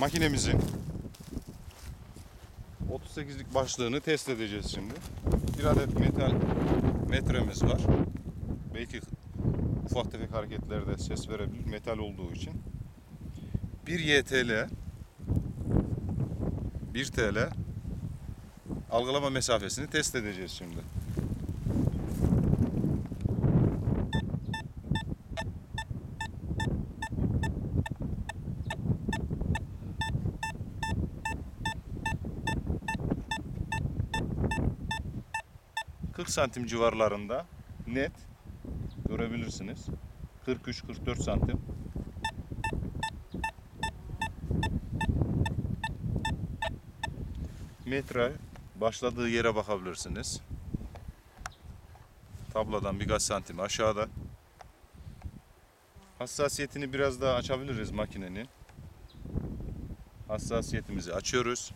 Makinemizin 38'lik başlığını test edeceğiz şimdi. Bir adet metal metremiz var. Belki ufak tefek hareketlerde ses verebilir metal olduğu için. 1 YTL 1 TL algılama mesafesini test edeceğiz şimdi. ...40 santim civarlarında net görebilirsiniz. 43-44 santim. Metre başladığı yere bakabilirsiniz. Tabladan birkaç santim aşağıda. Hassasiyetini biraz daha açabiliriz makinenin. Hassasiyetimizi açıyoruz.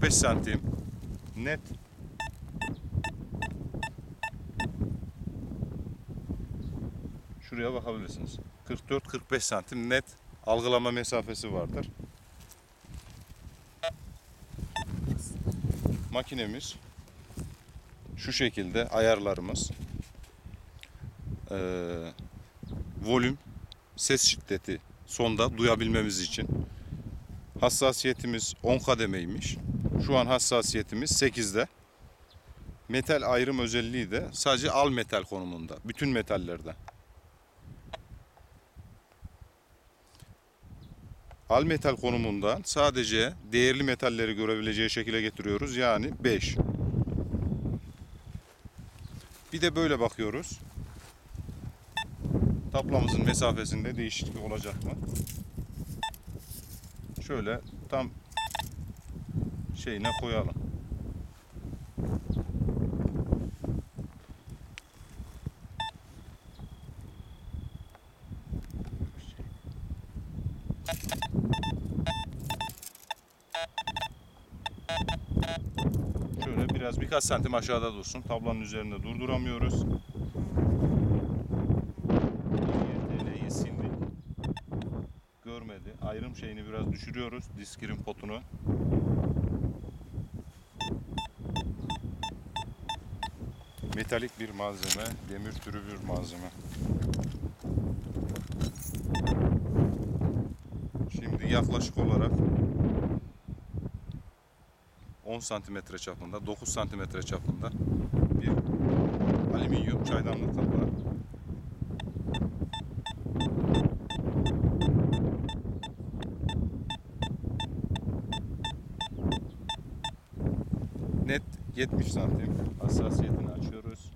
...45 santim net Şuraya bakabilirsiniz. 44-45 santim net algılama mesafesi vardır. Makinemiz şu şekilde ayarlarımız. Ee, volüm, ses şiddeti sonda duyabilmemiz için. Hassasiyetimiz 10 kademeymiş. Şu an hassasiyetimiz 8'de. Metal ayrım özelliği de sadece al metal konumunda. Bütün metallerde. Al metal konumundan sadece değerli metalleri görebileceği şekilde getiriyoruz. Yani 5. Bir de böyle bakıyoruz. Tablamızın mesafesinde değişiklik olacak mı? Şöyle tam şeyine koyalım. Şöyle biraz birkaç santim aşağıda dursun. Tablanın üzerinde durduramıyoruz. Ayrım şeyini biraz düşürüyoruz. Diskirin potunu. Metalik bir malzeme, demir türü bir malzeme. Şimdi yaklaşık olarak 10 santimetre çapında, 9 santimetre çapında bir alüminyum çaydanlık tabağı. Net 70 santim hassasiyetini açıyoruz.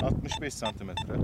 ...65 santimetre.